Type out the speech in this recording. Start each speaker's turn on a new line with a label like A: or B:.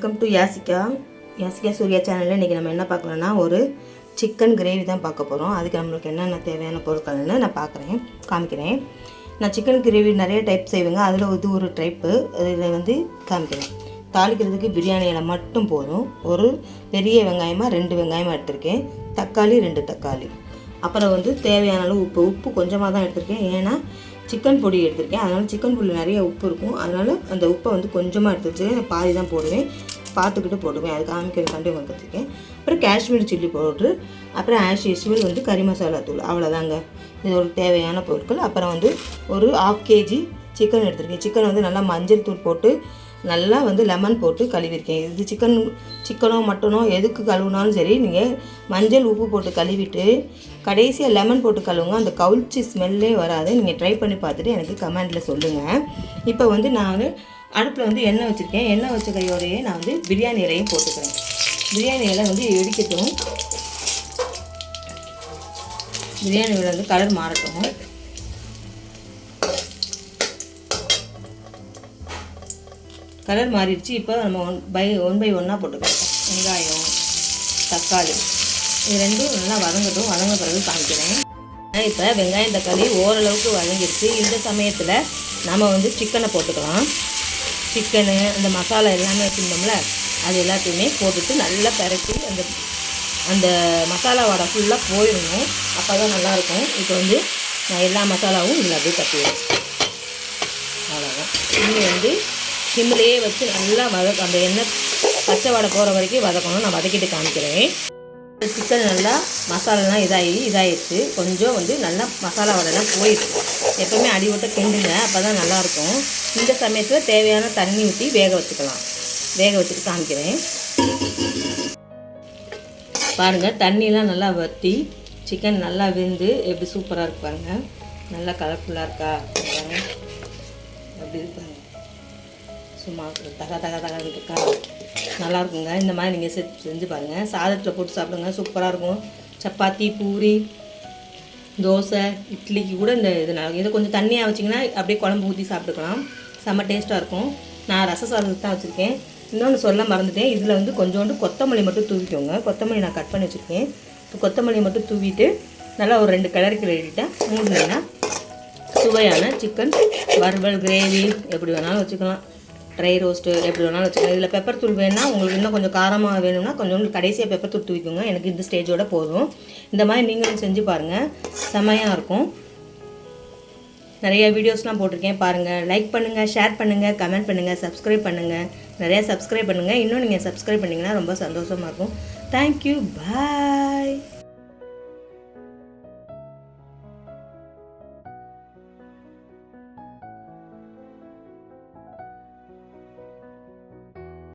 A: Welcome to Yasika Yasika Surya சேனலில் இன்றைக்கி நம்ம என்ன பார்க்கலாம்னா ஒரு சிக்கன் கிரேவி தான் பார்க்க போகிறோம் அதுக்கு நம்மளுக்கு என்னென்ன தேவையான பொருட்கள்னு நான் பார்க்குறேன் காமிக்கிறேன். நான் சிக்கன் கிரேவி நிறைய டைப் செய்வேங்க. அதில் இது ஒரு டைப்பு இதில் வந்து காமிக்கிறேன். தாளிக்கிறதுக்கு பிரியாணி இலை மட்டும் போதும். ஒரு பெரிய வெங்காயமாக ரெண்டு வெங்காயமாக எடுத்திருக்கேன். தக்காளி ரெண்டு தக்காளி. அப்புறம் வந்து தேவையான அளவு உப்பு. உப்பு கொஞ்சமாக தான் எடுத்திருக்கேன். ஏன்னா சிக்கன் பொடி எடுத்திருக்கேன். அதனால் சிக்கன் பொடி நிறைய உப்பு இருக்கும். அதனால் அந்த உப்பை வந்து கொஞ்சமாக எடுத்து வச்சுருக்கேன். பாதி தான் போடுவேன். பார்த்துக்கிட்டு போடுவேன். அது காமிக்கிறதுக்காண்டி உங்களுக்கு வச்சுருக்கேன் அப்புறம் காஷ்மீர் சில்லி பவுட்ரு. அப்புறம் ஆஷ் யூஸ்வல் வந்து கறி மசாலா தூள். அவ்வளோதாங்க இது ஒரு தேவையான பொருட்கள். அப்புறம் வந்து ஒரு ஆஃப் கேஜி சிக்கன் எடுத்திருக்கேன். சிக்கன் வந்து நல்லா மஞ்சள் தூள் போட்டு நல்லா வந்து லெமன் போட்டு கழுவிருக்கேன் இது சிக்கன் சிக்கனோ மட்டனோ எதுக்கு கழுவுனாலும் சரி நீங்கள் மஞ்சள் உப்பு போட்டு கழுவிட்டு கடைசியாக லெமன் போட்டு கழுவுங்க. அந்த கவுச்சி ஸ்மெல்லே வராது. நீங்கள் ட்ரை பண்ணி பார்த்துட்டு எனக்கு கமெண்டில் சொல்லுங்கள் இப்போ வந்து நான் வந்து அடுப்பில் வந்து எண்ணெய் வச்சுருக்கேன். எண்ணெய் வச்ச கையோடையே நான் வந்து பிரியாணி இலையும் போட்டுக்கிறேன். பிரியாணி இலை வந்து வெடிக்கட்டும் பிரியாணி இலை வந்து கலர் மாறட்டும். கலர் மாறிடுச்சு. இப்போ நம்ம ஒன் பை ஒன் பை ஒன்னாக போட்டுக்கலாம். வெங்காயம் தக்காளி. இது ரெண்டும் நல்லா வதங்கட்டும். வதங்க பிறகு காமிக்கிறேன். இப்போ வெங்காயம் தக்காளி ஓரளவுக்கு வதங்கிடுச்சு. இந்த சமயத்தில் நம்ம வந்து சிக்கனை போட்டுக்கலாம். சிக்கனு அந்த மசாலா எல்லாமே வச்சுருந்தோம்ல அது எல்லாத்தையுமே போட்டுட்டு நல்லா பரட்டி அந்த அந்த மசாலா வடை ஃபுல்லாக போயிடணும். அப்போ தான் நல்லாயிருக்கும். இப்போ வந்து நான் எல்லா மசாலாவும் இதில் அப்படியே தட்டிடுவேன் அவ்வளோதான் இனி வந்து சிம்மிலேயே வச்சு நல்லா வதக்க அந்த எண்ணெய் பச்சை வடை போகிற வரைக்கும் வதக்கணும். நான் வதக்கிட்டு காமிக்கிறேன். சிக்கன் நல்லா மசாலாலாம் இதாகி இதாகிடுச்சு கொஞ்சம் வந்து நல்லா மசாலா வடலாம் போயிடுச்சு எப்போவுமே அடி விட்ட கிண்டுங்க அப்போ தான் நல்லாயிருக்கும். இந்த சமயத்தில் தேவையான தண்ணி ஊற்றி வேக வச்சுக்கலாம். வேக வச்சுட்டு காமிக்கிறேன். பாருங்கள் தண்ணியெலாம் நல்லா வற்றி சிக்கன் நல்லா வெந்து எப்படி சூப்பராக இருப்பாங்க நல்லா கலர்ஃபுல்லாக இருக்கா? பாருங்க. எப்படி இருப்பாங்க சும்மா தக தக தக இருக்கா நல்லாயிருக்குங்க இந்த மாதிரி நீங்கள் செ செஞ்சு பாருங்கள் சாதத்தில் போட்டு சாப்பிடுங்க. சூப்பராக இருக்கும் சப்பாத்தி பூரி தோசை இட்லிக்கு கூட இந்த இது நல்லா இதை கொஞ்சம் தண்ணியாக வச்சிங்கன்னா அப்படியே குழம்பு ஊற்றி சாப்பிட்டுக்கலாம். செம்ம டேஸ்ட்டாக இருக்கும் நான் ரச சாதத்துக்கு தான் வச்சுருக்கேன். இன்னொன்று சொல்ல மறந்துட்டேன். இதில் வந்து கொஞ்சோண்டு கொத்தமல்லி மட்டும் தூவிக்கோங்க. கொத்தமல்லி நான் கட் பண்ணி வச்சுருக்கேன். இப்போ கொத்தமல்லி மட்டும் தூவிட்டு நல்லா ஒரு ரெண்டு கலருக்கு எழுதிட்டேன் மூணுனா சுவையான சிக்கன் வறுவல் கிரேவி எப்படி வேணாலும் வச்சுக்கலாம். ட்ரை ரோஸ்ட்டு எப்படி வேணாலும் வச்சுக்கலாம் இதில் பெப்பர் தூள் வேணும்னா உங்களுக்கு இன்னும் கொஞ்சம் காரமாக வேணும்னா கொஞ்சோண்டு கடைசியாக பெப்பர் தூள் தூவிக்கோங்க. எனக்கு இந்த ஸ்டேஜோட போதும். இந்த மாதிரி நீங்களும் செஞ்சு பாருங்கள் செமையாக இருக்கும். நிறைய வீடியோஸ்லாம் போட்டிருக்கேன். பாருங்கள் லைக் பண்ணுங்கள் ஷேர் பண்ணுங்கள் கமெண்ட் பண்ணுங்கள் சப்ஸ்கிரைப் பண்ணுங்கள் நிறையா சப்ஸ்கிரைப் பண்ணுங்கள் இன்னும் நீங்கள் சப்ஸ்கிரைப் பண்ணிங்கன்னா ரொம்ப சந்தோஷமாக இருக்கும். Thank you bye